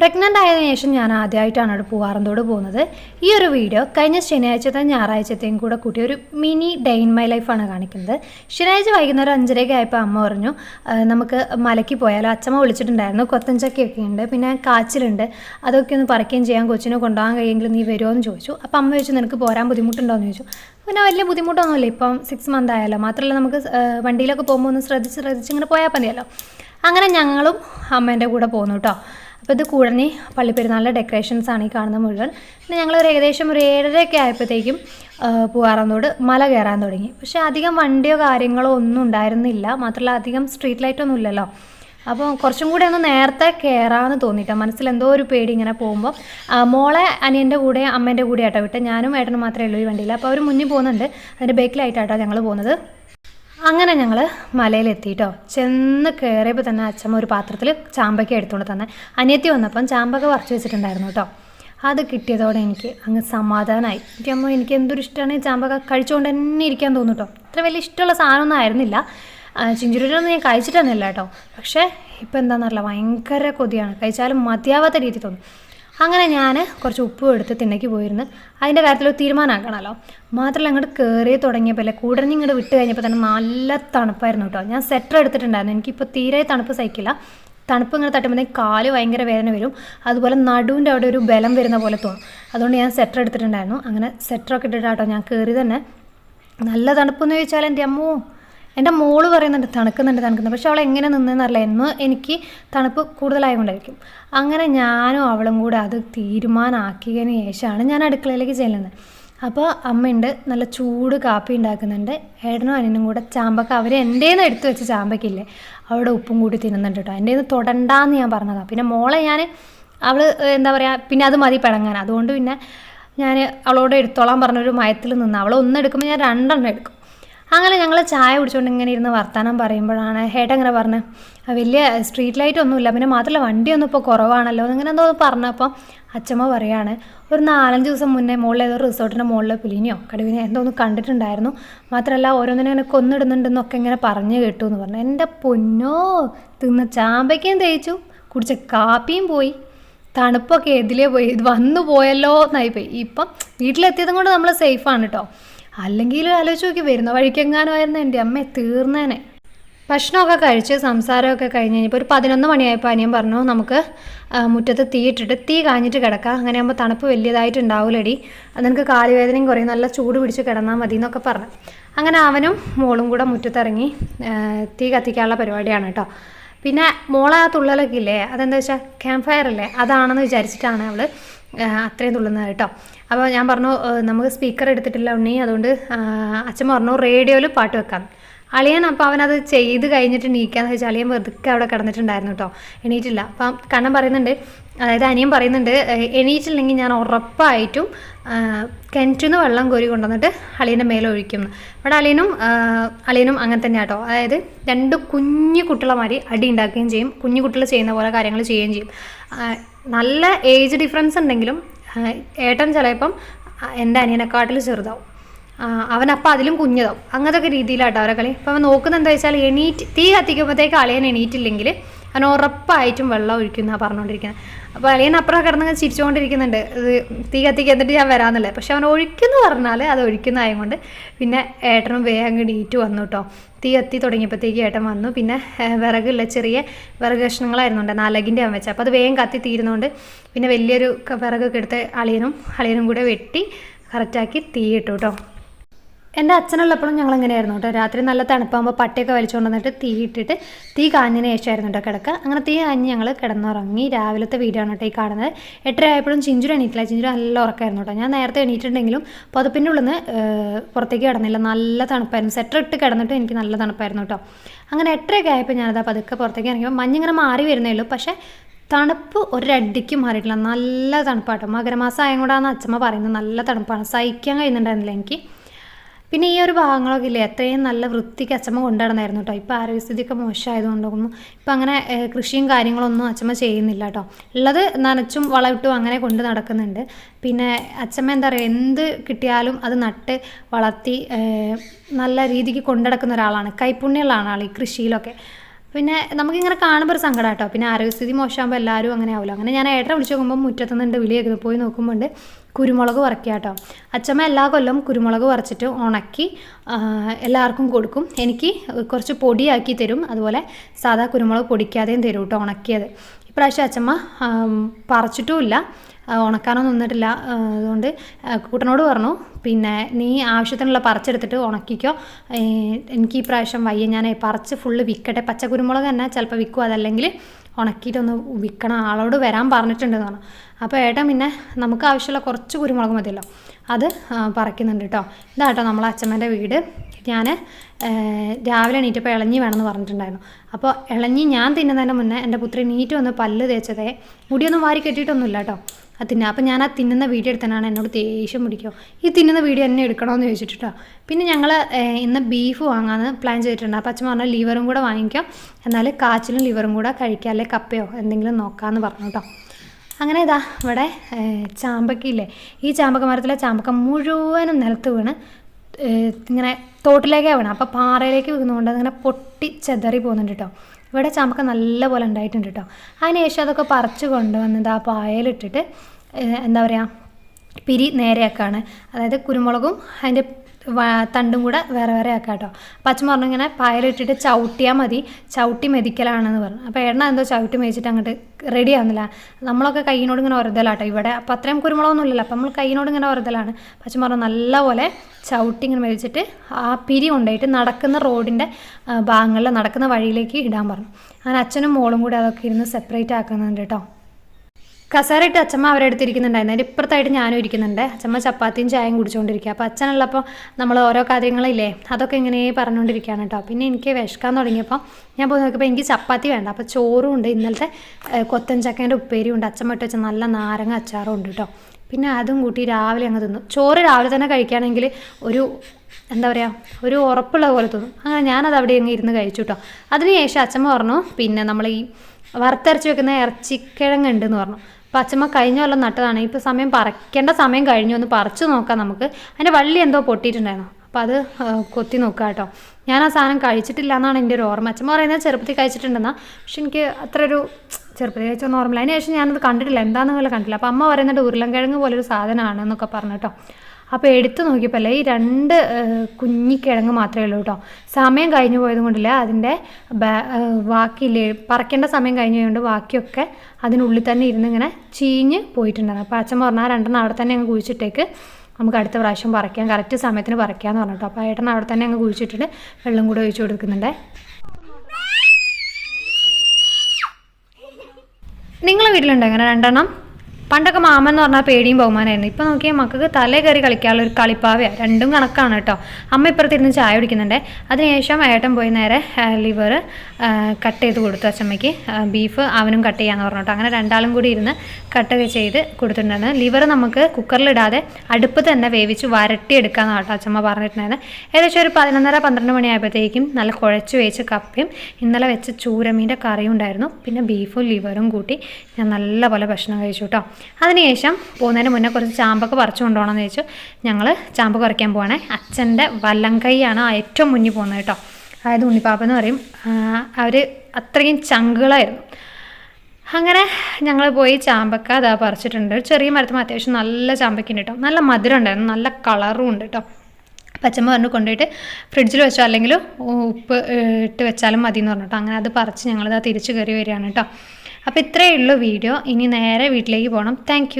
Pregnant ആയതിനു ശേഷം ഞാൻ ആദ്യമായിട്ടാണ് അവിടെ പൂവാറന്തോട് പോകുന്നത്. ഈ ഒരു വീഡിയോ കഴിഞ്ഞ ശനിയാഴ്ചത്തെ ഞായറാഴ്ചത്തെയും കൂടെ കൂട്ടി ഒരു മിനി ഡേ ഇൻ മൈ ലൈഫാണ് കാണിക്കുന്നത്. ശനിയാഴ്ച വൈകുന്നേരം അഞ്ചരയ്ക്ക് ആയപ്പോൾ അമ്മ പറഞ്ഞു നമുക്ക് മലയ്ക്ക് പോയാലോ? അച്ഛമ്മ വിളിച്ചിട്ടുണ്ടായിരുന്നു. കൊത്തഞ്ചക്കയൊക്കെ ഉണ്ട് പിന്നെ കാച്ചിലുണ്ട്. അതൊക്കെ ഒന്ന് പറിക്കുകയും ചെയ്യാൻ കൊച്ചിനെ കൊണ്ടുപോകാൻ കഴിയുമെങ്കിൽ നീ വരുമോ എന്ന് ചോദിച്ചു. അപ്പോൾ അമ്മ ചോദിച്ചു നിനക്ക് പോരാൻ ബുദ്ധിമുട്ടുണ്ടോ? എന്ന് ചോദിച്ചു. പിന്നെ വലിയ ബുദ്ധിമുട്ടൊന്നുമില്ല. ഇപ്പം സിക്സ് മന്ത് ആയാലോ മാത്രമല്ല നമുക്ക് വണ്ടിയിലൊക്കെ പോകുമ്പോൾ ഒന്ന് ശ്രദ്ധിച്ച് ശ്രദ്ധിച്ച് ഇങ്ങനെ പോയാൽ മതിയല്ലോ. അങ്ങനെ ഞങ്ങളും അമ്മേന്റെ കൂടെ പോന്നു കേട്ടോ അപ്പോൾ ഇത് കൂടഞ്ഞി പള്ളിപ്പെരുന്നാളിന്റെ ഡെക്കറേഷൻസ് ആണ് ഈ കാണുന്ന മുഴുവൻ. പിന്നെ ഞങ്ങൾ ഒരു ഏകദേശം ഒരു ഏഴരയൊക്കെ ആയപ്പോഴത്തേക്കും പൂവാറന്തോട് മല കയറാൻ തുടങ്ങി. പക്ഷേ അധികം വണ്ടിയോ കാര്യങ്ങളോ ഒന്നും ഉണ്ടായിരുന്നില്ല. മാത്രമല്ല അധികം സ്ട്രീറ്റ് ലൈറ്റൊന്നും ഇല്ലല്ലോ. അപ്പോൾ കുറച്ചും കൂടെ ഒന്ന് നേരത്തെ കയറാമെന്ന് തോന്നിയിട്ടോ മനസ്സിൽ എന്തോ ഒരു പേടി ഇങ്ങനെ പോകുമ്പോൾ മോളെ അനിയന്റെ കൂടെ അമ്മേന്റെ കൂടെ ആട്ടോ വിട്ട് ഞാനും ഏട്ടനും മാത്രമേ ഉള്ളൂ ഈ വണ്ടിയിൽ. അപ്പോൾ അവർ മുന്നിൽ പോകുന്നുണ്ട്. അതിന്റെ ബേക്കിലായിട്ടാട്ടോ ഞങ്ങൾ പോകുന്നത്. അങ്ങനെ ഞങ്ങൾ മലയിലെത്തിയിട്ടോ ചെന്ന് കയറിയപ്പോൾ തന്നെ അച്ഛമ്മ ഒരു പാത്രത്തിൽ ചാമ്പയ്ക്ക എടുത്തുകൊണ്ട് തന്നെ. അനിയത്തി വന്നപ്പം ചാമ്പക പറിച്ചു വെച്ചിട്ടുണ്ടായിരുന്നു കേട്ടോ. അത് കിട്ടിയതോടെ എനിക്ക് അങ്ങ് സമാധാനമായി എന്റെ അമ്മ എനിക്ക് എന്തൊരു ഇഷ്ടമാണ് ചാമ്പക കഴിച്ചുകൊണ്ട് തന്നെ ഇരിക്കാൻ തോന്നും കേട്ടോ. അത്ര വലിയ ഇഷ്ടമുള്ള സാധനമൊന്നും ആയിരുന്നില്ല. ചിഞ്ചുരൊന്നും ഞാൻ കഴിച്ചിട്ടൊന്നുമില്ല കേട്ടോ. പക്ഷേ ഇപ്പം എന്താണെന്നറിയില്ല ഭയങ്കര കൊതിയാണ്. കഴിച്ചാലും മതിയാവാത്ത രീതി തോന്നും. അങ്ങനെ ഞാൻ കുറച്ച് ഉപ്പും എടുത്ത് തിണ്ണയ്ക്ക് പോയിരുന്നു. അതിന്റെ കാര്യത്തിൽ തീരുമാനമാക്കണമല്ലോ മാത്രമല്ല അങ്ങോട്ട് കയറി തുടങ്ങിയപ്പോൾ അല്ലേ കൂടഞ്ഞ് ഇങ്ങോട്ട് വിട്ട് കഴിഞ്ഞപ്പോൾ തന്നെ നല്ല തണുപ്പായിരുന്നു കേട്ടോ ഞാൻ സെറ്റർ എടുത്തിട്ടുണ്ടായിരുന്നു. എനിക്കിപ്പോൾ തീരെ തണുപ്പ് സഹിക്കില്ല. തണുപ്പ് ഇങ്ങനെ തട്ടുമ്പോഴത്തേക്ക് കാൽ ഭയങ്കര വേദന വരും. അതുപോലെ നടുവിന്റെ അവിടെ ഒരു ബലം വരുന്ന പോലെ തോന്നും. അതുകൊണ്ട് ഞാൻ സെറ്റർ എടുത്തിട്ടുണ്ടായിരുന്നു. അങ്ങനെ സെറ്ററൊക്കെ ഇട്ടിട്ടാട്ടോ ഞാൻ കയറി തന്നെ. നല്ല തണുപ്പെന്ന് ചോദിച്ചാൽ എന്റെ അമ്മോ എന്റെ മോൾ പറയുന്നുണ്ട് തണുക്കുന്നുണ്ട് തണുക്കുന്നുണ്ട്. പക്ഷെ അവൾ എങ്ങനെ നിന്നെന്നറിയില്ല എന്ന് എനിക്ക് തണുപ്പ് കൂടുതലായതുകൊണ്ടായിരിക്കും. അങ്ങനെ ഞാനും അവളും കൂടെ അത് തീരുമാനമാക്കിയതിന് ശേഷമാണ് ഞാൻ അടുക്കളയിലേക്ക് ചെല്ലുന്നത്. അപ്പോൾ അമ്മയുണ്ട് നല്ല ചൂട് കാപ്പി ഉണ്ടാക്കുന്നുണ്ട്. ഏട്ടനും അനിയനും കൂടെ ചാമ്പക്ക അവർ എന്റെ നിന്ന് എടുത്തു വെച്ച ചാമ്പക്കില്ലേ അവിടെ ഉപ്പും കൂടി തിന്നുന്നുണ്ട് കേട്ടോ. എന്റെ നിന്ന് തൊടണ്ടാന്ന് ഞാൻ പറഞ്ഞതാണ് പിന്നെ മോളെ ഞാൻ അവൾ എന്താ പറയുക പിന്നെ അത് മതി പിടങ്ങാൻ അതുകൊണ്ട് പിന്നെ ഞാൻ അവളോട് എടുത്തോളാൻ പറഞ്ഞൊരു മയത്തിൽ നിന്ന് അവൾ ഒന്ന് എടുക്കുമ്പോൾ ഞാൻ രണ്ടെണ്ണം എടുക്കും. അങ്ങനെ ഞങ്ങൾ ചായ കുടിച്ചുകൊണ്ട് ഇങ്ങനെ ഇരുന്ന് വർത്തമാനം പറയുമ്പോഴാണ് ഹേട്ട ഇങ്ങനെ പറഞ്ഞ് "ആ, വലിയ സ്ട്രീറ്റ് ലൈറ്റ് ഒന്നുമില്ല പിന്നെ മാത്രമല്ല വണ്ടിയൊന്നും ഇപ്പോൾ കുറവാണല്ലോ ഇങ്ങനെ എന്തോ പറഞ്ഞപ്പോൾ അച്ഛമ്മ പറയാണ് ഒരു നാലഞ്ച് ദിവസം മുന്നേ മുകളിൽ ഏതോ റിസോർട്ടിന്റെ മുകളിൽ പുലിനിയോ കടുവിനെ എന്തോ ഒന്ന് കണ്ടിട്ടുണ്ടായിരുന്നു മാത്രമല്ല ഓരോന്നിനെ ഇങ്ങനെ കൊന്നിടുന്നുണ്ടെന്നൊക്കെ ഇങ്ങനെ പറഞ്ഞു കേട്ടു എന്ന് പറഞ്ഞു എന്റെ പൊന്നോ തിന്ന ചാമ്പയ്ക്കും തേച്ചു കുടിച്ച കാപ്പിയും പോയി തണുപ്പൊക്കെ എതിലേ പോയി ഇത് വന്നു പോയല്ലോ എന്നായിപ്പോയി ഇപ്പം വീട്ടിലെത്തിയതും കൊണ്ട് നമ്മൾ സേഫാണ് കേട്ടോ അല്ലെങ്കിൽ ആലോചിച്ച് നോക്കി വരുന്ന വഴിക്കെങ്ങാനുമായിരുന്നു എന്റെ അമ്മ തീർന്നേനെ. ഭക്ഷണമൊക്കെ കഴിച്ച് സംസാരമൊക്കെ കഴിഞ്ഞ് കഴിഞ്ഞപ്പോൾ ഒരു പതിനൊന്ന് മണിയായപ്പോൾ അനിയൻ പറഞ്ഞു നമുക്ക് മുറ്റത്ത് തീ ഇട്ടിട്ട് തീ കാഞ്ഞിട്ട് കിടക്കാം. അങ്ങനെ ആകുമ്പോൾ തണുപ്പ് വലിയതായിട്ട് ഉണ്ടാവില്ലടി അത് നിനക്ക് കാലുവേദനയും കുറയും. നല്ല ചൂട് പിടിച്ച് കിടന്നാൽ മതി എന്നൊക്കെ പറഞ്ഞു. അങ്ങനെ അവനും മോളും കൂടെ മുറ്റത്തിറങ്ങി തീ കത്തിക്കാനുള്ള പരിപാടിയാണ് കേട്ടോ. പിന്നെ മോളെ തുള്ളലൊക്കെ ഇല്ലേ? അതെന്താ വെച്ചാൽ ക്യാമ്പ് ഫയർ അല്ലേ അതാണെന്ന് വിചാരിച്ചിട്ടാണ് അവൾ അത്രയും തുള്ളുന്നത് കേട്ടോ. അപ്പോൾ ഞാൻ പറഞ്ഞു നമുക്ക് സ്പീക്കർ എടുത്തിട്ടില്ല ഉണ്ണി. അതുകൊണ്ട് അച്ഛൻ പറഞ്ഞു റേഡിയോയിൽ പാട്ട് വെക്കാം. അളിയൻ അപ്പോൾ അവനത് ചെയ്ത് കഴിഞ്ഞിട്ട് നീക്കാന്ന് വെച്ചാൽ അളിയൻ വെറുതെ അവിടെ കിടന്നിട്ടുണ്ടായിരുന്നു കേട്ടോ എണീറ്റില്ല. അപ്പം കണ്ണൻ പറയുന്നുണ്ട് അതായത് അനിയൻ പറയുന്നുണ്ട് "ഏ, എണീറ്റില്ലെങ്കിൽ ഞാൻ ഉറപ്പായിട്ടും കിണറ്റിൽ നിന്ന് വെള്ളം കോരി കൊണ്ടുവന്നിട്ട് അളിയന്റെ മേലെ ഒഴിക്കും. ഇവിടെ അളിയനും അളിയനും അങ്ങനെ തന്നെ കേട്ടോ അതായത് രണ്ട് കുഞ്ഞു കുട്ടികളമാരി അടി ഉണ്ടാക്കുകയും ചെയ്യും. കുഞ്ഞു കുട്ടികൾ ചെയ്യുന്ന പോലെ കാര്യങ്ങൾ ചെയ്യുകയും ചെയ്യും. നല്ല ഏജ് ഡിഫറൻസ് ഉണ്ടെങ്കിലും ഏട്ടൻ ചിലപ്പം എന്റെ അനിയനെക്കാട്ടിൽ ചെറുതാവും. ആ, അപ്പം അതിലും കുഞ്ഞതാവും. അങ്ങനത്തെ രീതിയിലാട്ടോ അവരെ കളി. അപ്പം അവൻ നോക്കുന്നത് എന്താ വെച്ചാൽ എണീറ്റ് തീ കത്തിക്കുമ്പോഴത്തേക്ക് അളിയൻ എണീറ്റില്ലെങ്കിൽ അവൻ ഉറപ്പായിട്ടും വെള്ളം ഒഴിക്കുന്ന പറഞ്ഞുകൊണ്ടിരിക്കുന്നത് അപ്പോൾ അളിയൻ അപ്പുറം കിടന്നു ചിരിച്ചുകൊണ്ടിരിക്കുന്നുണ്ട് ഇത് തീ കത്തിക്ക് എന്നിട്ട് ഞാൻ വരാമെന്നല്ലേ പക്ഷെ അവൻ ഒഴിക്കുന്നു പറഞ്ഞാൽ അത് ഒഴിക്കുന്നതായതുകൊണ്ട് പിന്നെ ഏട്ടനും വേഗം അങ്ങ് എണീറ്റ് വന്നു കേട്ടോ തീ കത്തി തുടങ്ങിയപ്പോഴത്തേക്ക് ഏട്ടൻ വന്നു. പിന്നെ വിറകുള്ള ചെറിയ വിറക് കഷ്ണങ്ങളായിരുന്നുണ്ട് നാലകിന്റെ അവൻ വെച്ചത്. അപ്പോൾ അത് വേഗം കത്തി തീരുന്നതുകൊണ്ട് പിന്നെ വലിയൊരു വിറകൊക്കെ എടുത്ത് അളിയനും അളിയനും കൂടെ വെട്ടി കറക്റ്റാക്കി തീയിട്ടു കേട്ടോ എന്റെ അച്ഛനുള്ളപ്പോഴും ഞങ്ങൾ എങ്ങനെയായിരുന്നു കേട്ടോ? രാത്രി നല്ല തണുപ്പാകുമ്പോൾ പട്ടിയൊക്കെ വലിച്ചുകൊണ്ട് വന്നിട്ട് തീ ഇട്ടിട്ട് തീ കാഞ്ഞതിന് ശേഷമായിരുന്നു കേട്ടോ കിടക്കുക. അങ്ങനെ തീ കാഞ്ഞ് ഞങ്ങൾ കിടന്നുറങ്ങി രാവിലത്തെ വീടാണ് കേട്ടോ ഈ കാണുന്നത്. എട്ടര ആയപ്പോഴും ചിഞ്ചുര എണീറ്റില്ല. ചിഞ്ചുര നല്ല ഉറക്കമായിരുന്നു കേട്ടോ. ഞാൻ നേരത്തെ എണീറ്റിട്ടുണ്ടെങ്കിലും പുതപ്പിന്റെ ഉള്ളിൽ നിന്ന് പുറത്തേക്ക് കിടന്നില്ല. നല്ല തണുപ്പായിരുന്നു. സെറ്റർ ഇട്ട് കിടന്നിട്ട് എനിക്ക് നല്ല തണുപ്പായിരുന്നു കേട്ടോ. അങ്ങനെ എട്ടരയൊക്കെ ആയപ്പോൾ ഞാനത് പതുക്കെ പുറത്തേക്ക് ഇറങ്ങിയപ്പോൾ മഞ്ഞിങ്ങനെ മാറി വരുന്നേ ഉള്ളൂ. പക്ഷേ തണുപ്പ് ഒരടിക്ക് മാറിയിട്ടില്ല. നല്ല തണുപ്പാട്ടോ മകരമാസം ആയം അച്ഛമ്മ പറയുന്നത് നല്ല തണുപ്പാണ്. സഹിക്കാൻ കഴിയുന്നുണ്ടായിരുന്നില്ല എനിക്ക്. പിന്നെ ഈ ഒരു ഭാഗങ്ങളൊക്കെ ഇല്ലേ? എത്രയും നല്ല വൃത്തിക്ക് അച്ചമ്മ കൊണ്ടുനടന്നായിരുന്നു കേട്ടോ ഇപ്പോൾ ആരോഗ്യസ്ഥിതിയൊക്കെ മോശമായതുകൊണ്ടൊന്നും ഇപ്പം അങ്ങനെ കൃഷിയും കാര്യങ്ങളൊന്നും അച്ചമ്മ ചെയ്യുന്നില്ല കേട്ടോ ഉള്ളത് നനച്ചും വളമിട്ടും അങ്ങനെ കൊണ്ട് നടക്കുന്നുണ്ട്. പിന്നെ അച്ചമ്മ എന്താ പറയുക എന്ത് കിട്ടിയാലും അത് നട്ട് വളർത്തി നല്ല രീതിക്ക് കൊണ്ടുനടക്കുന്ന ഒരാളാണ്. കൈപ്പുണ്യമുള്ള ആളാണ് ഈ കൃഷിയിലൊക്കെ. പിന്നെ നമുക്കിങ്ങനെ കാണുമ്പോൾ ഒരു സങ്കടം കേട്ടോ പിന്നെ ആരോഗ്യസ്ഥിതി മോശമാകുമ്പോൾ എല്ലാവരും അങ്ങനെ ആവില്ല അങ്ങനെ ഞാൻ ഏട്ടനെ വിളിച്ച് നോക്കുമ്പോൾ മുറ്റത്തുനിന്നുണ്ട് വിളിയൊക്കെ പോയി നോക്കുമ്പോൾ കുരുമുളക് പറിക്കുക കേട്ടോ. അച്ഛമ്മ എല്ലാ കൊല്ലം കുരുമുളക് പറിച്ചിട്ട് ഉണക്കി എല്ലാവർക്കും കൊടുക്കും. എനിക്ക് കുറച്ച് പൊടിയാക്കി തരും. അതുപോലെ സാധാ കുരുമുളക് പൊടിക്കാതെയും തരും കേട്ടോ ഉണക്കിയത്. ഇപ്രാവശ്യം അച്ഛമ്മ പറിച്ചിട്ടുമില്ല. ഉണക്കാനൊന്നും നിന്നിട്ടില്ല. അതുകൊണ്ട് കൂട്ടനോട് പറഞ്ഞു പിന്നെ നീ ആവശ്യത്തിനുള്ള പറിച്ചെടുത്തിട്ട് ഉണക്കിക്കോ. എനിക്ക് ഈ പ്രാവശ്യം വയ്യ. ഞാൻ പറിച്ച് ഫുള്ള് വിൽക്കട്ടെ പച്ചക്കുരുമുളക് തന്നെ ചിലപ്പോൾ വിൽക്കും. അതല്ലെങ്കിൽ ഉണക്കിയിട്ടൊന്ന് വിൽക്കണം. ആളോട് വരാൻ പറഞ്ഞിട്ടുണ്ടെന്ന് പറഞ്ഞു. അപ്പോൾ ഏട്ടൻ പിന്നെ നമുക്ക് ആവശ്യമുള്ള കുറച്ച് കുരുമുളക് മതിയല്ലോ. അത് പറിക്കുന്നുണ്ട് കേട്ടോ ഇതാ കേട്ടോ നമ്മളെ അച്ഛമ്മേന്റെ വീട്. ഞാൻ രാവിലെ എണീറ്റപ്പോൾ ഇളഞ്ഞി വേണമെന്ന് പറഞ്ഞിട്ടുണ്ടായിരുന്നു. അപ്പോൾ ഇളഞ്ഞി ഞാൻ തിന്നുന്നതിന് മുന്നേ എന്റെ പുത്രി നീറ്റ് വന്ന് പല്ല് തേച്ചതേ മുടിയൊന്നും വാരി കെട്ടിയിട്ടൊന്നുമില്ല കേട്ടോ അത് തിന്നുക അപ്പം ഞാൻ ആ തിന്നുന്ന വീഡിയോ എടുത്തനാണ് എന്നോട് ദേഷ്യം പിടിക്കുക. ഈ തിന്നുന്ന വീഡിയോ എന്നെ എടുക്കണമെന്ന് ചോദിച്ചിട്ടോ പിന്നെ ഞങ്ങൾ ഇന്ന് ബീഫ് വാങ്ങാമെന്ന് പ്ലാൻ ചെയ്തിട്ടുണ്ട്. അപ്പം അച്ഛൻ പറഞ്ഞാൽ ലിവറും കൂടെ വാങ്ങിക്കാം. എന്നാൽ കാച്ചിലും ലിവറും കൂടെ കഴിക്കാം അല്ലെങ്കിൽ കപ്പയോ എന്തെങ്കിലും നോക്കാമെന്ന് പറഞ്ഞു കേട്ടോ അങ്ങനെ ഇതാ ഇവിടെ ചാമ്പക്കയില്ലേ? ഈ ചാമ്പക്ക മരത്തിലെ ചാമ്പക്ക മുഴുവനും നിലത്ത് വീണ് ഇങ്ങനെ തോട്ടിലേക്കാണ് വീണത്. അപ്പോൾ പാറയിലേക്ക് വീണുകൊണ്ട് അതിങ്ങനെ പൊട്ടി ചെതറി പോകുന്നുണ്ട് കേട്ടോ ഇവിടെ ചാമ്പക്ക നല്ലപോലെ ഉണ്ടായിട്ടുണ്ട് കേട്ടോ അതിനുശേഷം അതൊക്കെ പറിച്ച് കൊണ്ടുവന്ന് ഇതാ പായലിട്ടിട്ട് എന്താ പറയുക പിരി നേരെയാക്കാണ്. അതായത് കുരുമുളകും അതിന്റെ തണ്ടും കൂടെ വേറെ വേറെ ആക്കാം കേട്ടോ അപ്പം അച്ഛൻ പറഞ്ഞു ഇങ്ങനെ പായലിട്ടിട്ട് ചവിട്ടിയാൽ മതി. ചവിട്ടി മെതിക്കലാണെന്ന് പറഞ്ഞു. അപ്പോൾ എണ്ണ എന്തോ ചവിട്ടി മേടിച്ചിട്ട് അങ്ങോട്ട് റെഡി ആവുന്നില്ല. നമ്മളൊക്കെ കൈയിനോട് ഇങ്ങനെ ഉരതലാട്ടോ ഇവിടെ അപ്പം അത്രയും കുരുമുളകൊന്നും ഇല്ലല്ലോ അപ്പം നമ്മൾ കൈയിനോട് ഇങ്ങനെ ഉരതലാണ് അച്ഛൻ പറഞ്ഞു നല്ലപോലെ ചവിട്ടി ഇങ്ങനെ മേടിച്ചിട്ട് ആ പിരി കൊണ്ടായിട്ട് നടക്കുന്ന റോഡിന്റെ ഭാഗങ്ങളിൽ നടക്കുന്ന വഴിയിലേക്ക് ഇടാൻ പറഞ്ഞു. അങ്ങനെ അച്ഛനും മോളും കൂടി അതൊക്കെ ഇരുന്ന് സെപ്പറേറ്റ് ആക്കുന്നുണ്ട് കേട്ടോ. കസേരയിട്ട് അച്ഛമ്മ അവരെ അടുത്തിരിക്കുന്നുണ്ടായിരുന്നു. അതിന്റെ ഇപ്പുറത്തായിട്ട് ഞാനും ഇരിക്കുന്നുണ്ട്. അച്ഛമ്മ ചപ്പാത്തിയും ചായയും കുടിച്ചുകൊണ്ടിരിക്കുക. അപ്പോൾ അച്ഛനുള്ളപ്പോൾ നമ്മൾ ഓരോ കാര്യങ്ങളില്ലേ അതൊക്കെ ഇങ്ങനെ പറഞ്ഞുകൊണ്ടിരിക്കുകയാണ് കേട്ടോ. പിന്നെ എനിക്ക് വിശക്കാൻ തുടങ്ങിയപ്പോൾ ഞാൻ പോയി നോക്കിയപ്പോൾ എനിക്ക് ചപ്പാത്തി വേണ്ട. അപ്പോൾ ചോറും ഉണ്ട്. ഇന്നലത്തെ കൊത്തൻ ചക്കേന്റെ ഉണ്ട്. അച്ഛമ്മ ഇട്ട് വെച്ച നല്ല നാരങ്ങ അച്ചാറും ഉണ്ട് കേട്ടോ. പിന്നെ അതും കൂട്ടി രാവിലെ അങ്ങ് തിന്നു. ചോറ് രാവിലെ തന്നെ കഴിക്കുകയാണെങ്കിൽ ഒരു എന്താ പറയുക ഒരു ഉറപ്പുള്ള പോലെ തോന്നും. അങ്ങനെ ഞാനത് അവിടെ അങ്ങ് ഇരുന്ന് കഴിച്ചു കേട്ടോ. അതിനുശേഷം അച്ഛമ്മ പറഞ്ഞു പിന്നെ നമ്മൾ ഈ വറുത്തരച്ച് വെക്കുന്ന ഇറച്ചിക്കിഴങ്ങ് ഉണ്ടെന്ന് പറഞ്ഞു. അപ്പോൾ അച്ഛമ്മ കഴിഞ്ഞ കൊല്ലം നട്ടതാണ്. ഇപ്പോൾ സമയം പറിക്കേണ്ട സമയം കഴിഞ്ഞു. ഒന്ന് പറിച്ചു നോക്കാം നമുക്ക്. അതിന്റെ വള്ളി എന്തോ പൊട്ടിയിട്ടുണ്ടായിരുന്നു. അപ്പോൾ അത് കൊത്തി നോക്കുക കേട്ടോ. ഞാൻ ആ സാധനം കഴിച്ചിട്ടില്ല എന്നാണ് എന്റെ ഒരു ഓർമ്മ. അച്ഛമ്മ പറയുന്നത് ചെറുപ്പത്തിൽ കഴിച്ചിട്ടുണ്ടെന്നാ. പക്ഷെ എനിക്ക് അത്ര ഒരു ചെറുപ്പത്തിൽ കഴിച്ചൊന്നും ഓർമ്മയില്ല. അതിന് ശേഷം ഞാനത് കണ്ടിട്ടില്ല. എന്താണെന്ന് പോലെ കണ്ടില്ല അപ്പോൾ അമ്മ പറയുന്നത് ഉരുളൻകിഴങ്ങ് പോലൊരു സാധനമാണ് എന്നൊക്കെ പറഞ്ഞു കേട്ടോ. അപ്പോൾ എടുത്തു നോക്കിയപ്പോൾ ഈ രണ്ട് കുഞ്ഞിക്കിഴങ്ങ് മാത്രമേ ഉള്ളൂ കേട്ടോ സമയം കഴിഞ്ഞു പോയത് കൊണ്ടില്ല അതിന്റെ ബാക്കിയില്ലേ പറിക്കേണ്ട സമയം കഴിഞ്ഞു പോയതുകൊണ്ട് ബാക്കിയൊക്കെ അതിനുള്ളിൽ തന്നെ ഇരുന്ന് ഇങ്ങനെ ചീഞ്ഞ് പോയിട്ടുണ്ടായിരുന്നു. അപ്പോൾ അച്ഛൻ പറഞ്ഞാൽ രണ്ടെണ്ണം അവിടെ തന്നെ അങ്ങ് കുഴിച്ചിട്ടേക്ക്. നമുക്ക് അടുത്ത പ്രാവശ്യം പറിക്കാം കറക്റ്റ് സമയത്തിന് പറിക്കാമെന്ന് പറഞ്ഞിട്ടോ അപ്പോൾ ഏട്ടൻ അവിടെ തന്നെ അങ്ങ് കുഴിച്ചിട്ടിട്ട് വെള്ളം കൂടെ ഒഴിച്ചു കൊടുക്കുന്നുണ്ട്. നിങ്ങളെ വീട്ടിലുണ്ടോ അങ്ങനെ രണ്ടെണ്ണം? പണ്ടൊക്കെ മാമൻ എന്ന് പറഞ്ഞാൽ പേടിയും ബഹുമാനമായിരുന്നു. ഇപ്പം നോക്കിയാൽ മക്കൾക്ക് തലേ കയറി കളിക്കാനുള്ള ഒരു കളിപ്പാവയാണ് രണ്ടും കണക്കാണ് കേട്ടോ. അമ്മ ഇപ്പുറത്തിരുന്ന് ചായ കുടിക്കുന്നുണ്ട്. അതിനുശേഷം ഏട്ടൻ പോയി നേരെ ലിവർ കട്ട് ചെയ്ത് കൊടുത്തു അച്ചമ്മയ്ക്ക് ബീഫ് അവനും കട്ട് ചെയ്യാന്ന് പറഞ്ഞു അങ്ങനെ രണ്ടാളും കൂടി ഇരുന്ന് കട്ടൊക്കെ ചെയ്ത് കൊടുത്തിട്ടുണ്ടായിരുന്നു. ലിവർ നമുക്ക് കുക്കറിലിടാതെ അടുപ്പ് തന്നെ വേവിച്ച് വരട്ടിയെടുക്കാമെന്ന് കേട്ടോ അച്ചമ്മ പറഞ്ഞിട്ടുണ്ടായിരുന്നു. ഏകദേശം ഒരു പതിനൊന്നര പന്ത്രണ്ട് മണിയായപ്പോഴത്തേക്കും നല്ല കുഴച്ച് വേവിച്ച് കപ്പയും ഇന്നലെ വെച്ച ചൂരമീന്റെ കറിയും ഉണ്ടായിരുന്നു. പിന്നെ ബീഫും ലിവറും കൂട്ടി ഞാൻ നല്ലപോലെ ഭക്ഷണം കഴിച്ചു കേട്ടോ. അതിനുശേഷം പോകുന്നതിന് മുന്നേ കുറച്ച് ചാമ്പൊക്കെ പറിച്ചു കൊണ്ടുപോകണമെന്ന് ചോദിച്ചു. ഞങ്ങൾ ചാമ്പ് കുറയ്ക്കാൻ പോവാണേ. അച്ഛന്റെ വല്ലം കൈയാണ് ഏറ്റവും മുന്നിൽ പോകുന്നത് കേട്ടോ. അതായത് ഉണ്ണിപ്പാപ്പ എന്ന് പറയും. അവർ അത്രയും ചങ്കുകളായിരുന്നു. അങ്ങനെ ഞങ്ങൾ പോയി ചാമ്പക്ക അതാ പറിച്ചിട്ടുണ്ട്. ചെറിയ മരത്തുമ്പോൾ അത്യാവശ്യം നല്ല ചാമ്പയ്ക്കുണ്ട് കേട്ടോ. നല്ല മധുരം ഉണ്ടായിരുന്നു. നല്ല കളറും ഉണ്ട് കേട്ടോ. പച്ചമ്മ പറഞ്ഞു കൊണ്ടുപോയിട്ട് ഫ്രിഡ്ജിൽ വെച്ചോ? അല്ലെങ്കിൽ ഉപ്പ് ഇട്ട് വെച്ചാലും മതി എന്ന് പറഞ്ഞിട്ടോ അങ്ങനെ അത് പറിച്ച് ഞങ്ങളിതാ തിരിച്ച് കയറി വരികയാണ് കേട്ടോ. അപ്പോൾ ഇത്രയേ ഉള്ളൂ വീഡിയോ. ഇനി നേരെ വീട്ടിലേക്ക് പോകണം താങ്ക്